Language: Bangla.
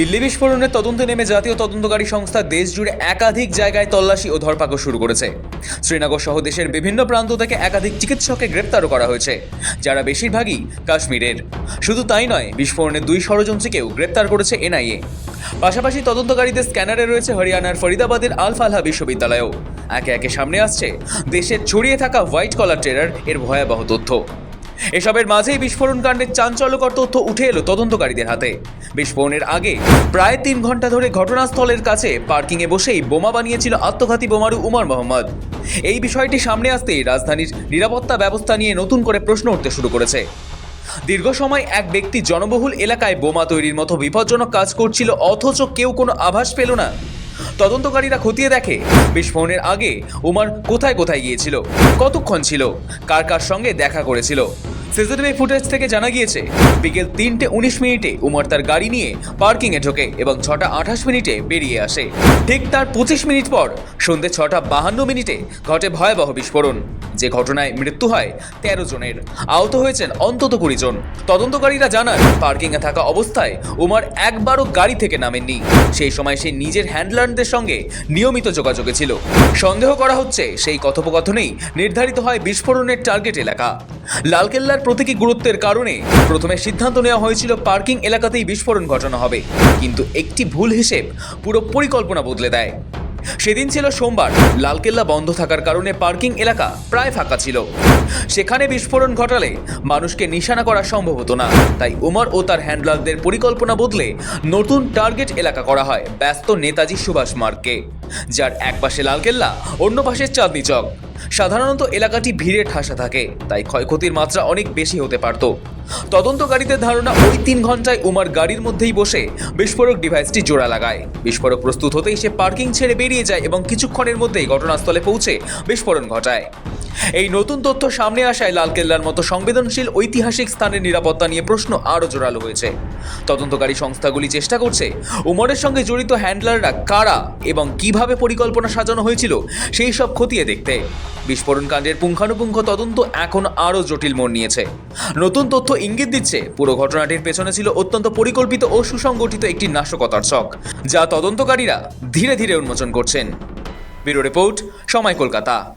দিল্লি বিস্ফোরণের তদন্তে নেমে জাতীয় তদন্তকারী সংস্থা দেশ জুড়ে একাধিক জায়গায় তল্লাশি ও ধরপাকড় শুরু করেছে। শ্রীনগর সহ দেশের বিভিন্ন প্রান্ত থেকে একাধিক চিকিৎসককে গ্রেপ্তারও করা হয়েছে, যারা বেশিরভাগই কাশ্মীরের। শুধু তাই নয় বিস্ফোরণের দুই ষড়যন্ত্রীকেও গ্রেপ্তার করেছে এনআইএ। পাশাপাশি তদন্তকারীদের স্ক্যানারে রয়েছে হরিয়ানার ফরিদাবাদের আল ফালহা বিশ্ববিদ্যালয়ও। একে একে সামনে আসছে দেশের ছড়িয়ে থাকা হোয়াইট কলার টেরার, এর ভয়াবহ তথ্য। এসবের মাঝেই বিস্ফোরণ কাণ্ডের চাঞ্চল্যকর তথ্য উঠে এলো তদন্তকারীদের হাতে। বিস্ফোরণের আগে প্রায় তিন ঘণ্টা ধরে ঘটনাস্থলের কাছে পার্কিংয়ে বসেই বোমা বানিয়েছিল আত্মঘাতী বোমারু উমর মোহাম্মদ। এই বিষয়টি সামনে আসতেই রাজধানীর নিরাপত্তা ব্যবস্থা নিয়ে নতুন করে প্রশ্ন উঠতে শুরু করেছে। দীর্ঘ সময় এক ব্যক্তি জনবহুল এলাকায় বোমা তৈরির মতো বিপজ্জনক কাজ করছিল, অথচ কেউ কোনো আভাস পেল না। তদন্তকারীরা খতিয়ে দেখে। বিস্ফোরণের আগে উমার কোথায় কোথায় গিয়েছিল? কতক্ষণ ছিল? কার কার সঙ্গে দেখা করেছিল? সিসিটিভি ফুটেজ থেকে জানা গিয়েছে, বিকেল তিনটে উনিশ মিনিটে উমর তার গাড়ি নিয়ে পার্কিংয়ে ঢোকে এবং ছটা আঠাশ মিনিটে বেরিয়ে আসে। ঠিক তার পঁচিশ মিনিট পর সন্ধ্যে ছটা বাহান্ন মিনিটে ঘটে ভয়াবহ বিস্ফোরণ। যে ঘটনায় মৃত্যু হয় তেরো জনের। আহত হয়েছেন অন্তত কুড়ি জন। তদন্তকারীরা জানান, পার্কিংয়ে থাকা অবস্থায় উমার একবারও গাড়ি থেকে নামেননি। সেই সময় সে নিজের হ্যান্ডলারদের সঙ্গে নিয়মিত যোগাযোগে ছিল। সন্দেহ করা হচ্ছে, সেই কথোপকথনেই নির্ধারিত হয় বিস্ফোরণের টার্গেট এলাকা। লালকেল্লার প্রতীকী গুরুত্বের কারণে প্রথমে সিদ্ধান্ত নেওয়া হয়েছিল পার্কিং এলাকাতেই বিস্ফোরণ ঘটানো হবে। কিন্তু একটি ভুল হিসেব পুরো পরিকল্পনা বদলে দেয়। সেদিন ছিল সোমবার, লালকেল্লা বন্ধ থাকার কারণে পার্কিং এলাকা প্রায় ফাঁকা ছিল। সেখানে বিস্ফোরণ ঘটালে মানুষকে নিশানা করা সম্ভব হতো না। তাই উমর ও তার হ্যান্ডলারদের পরিকল্পনা বদলে নতুন টার্গেট এলাকা করা হয়। ব্যস্ত নেতাজি সুভাষ মার্গকে যার এক পাশে লালকেল্লা অন্য পাশে চাঁদনি চক। সাধারণত এলাকাটি ভিড়ে ঠাসা থাকে, তাই ক্ষয়ক্ষতির মাত্রা অনেক বেশি হতে পারত। তদন্তকারীদের ধারণা ওই তিন ঘন্টায় উমার গাড়ির মধ্যেই বসে বিস্ফোরক ডিভাইসটি জোড়া লাগায়। বিস্ফোরক প্রস্তুত হতেই সে পার্কিং ছেড়ে বেরিয়ে যায় এবং কিছুক্ষণের মধ্যেই ঘটনাস্থলে পৌঁছে বিস্ফোরণ ঘটায়। এই নতুন তথ্য সামনে আসায় লালকেল্লার মতো সংবেদনশীল ঐতিহাসিক স্থানের নিরাপত্তা নিয়ে প্রশ্ন আরও জোরালো হয়েছে। তদন্তকারী সংস্থাগুলি চেষ্টা করছে উমরের সঙ্গে জড়িত হ্যান্ডলাররা কারা এবং কীভাবে পরিকল্পনা সাজানো হয়েছিল সেই সব খতিয়ে দেখতে। বিস্ফোরণ কাণ্ডের পুঙ্খানুপুঙ্খ তদন্ত এখন আরও জটিল মোড় নিয়েছে। নতুন তথ্য ইঙ্গিত দিচ্ছে, পুরো ঘটনাটির পেছনে ছিল অত্যন্ত পরিকল্পিত ও সুসংগঠিত একটি নাশকতার ছক, যা তদন্তকারীরা ধীরে ধীরে উন্মোচন করছেন। ব্যুরো রিপোর্ট, সময় কলকাতা।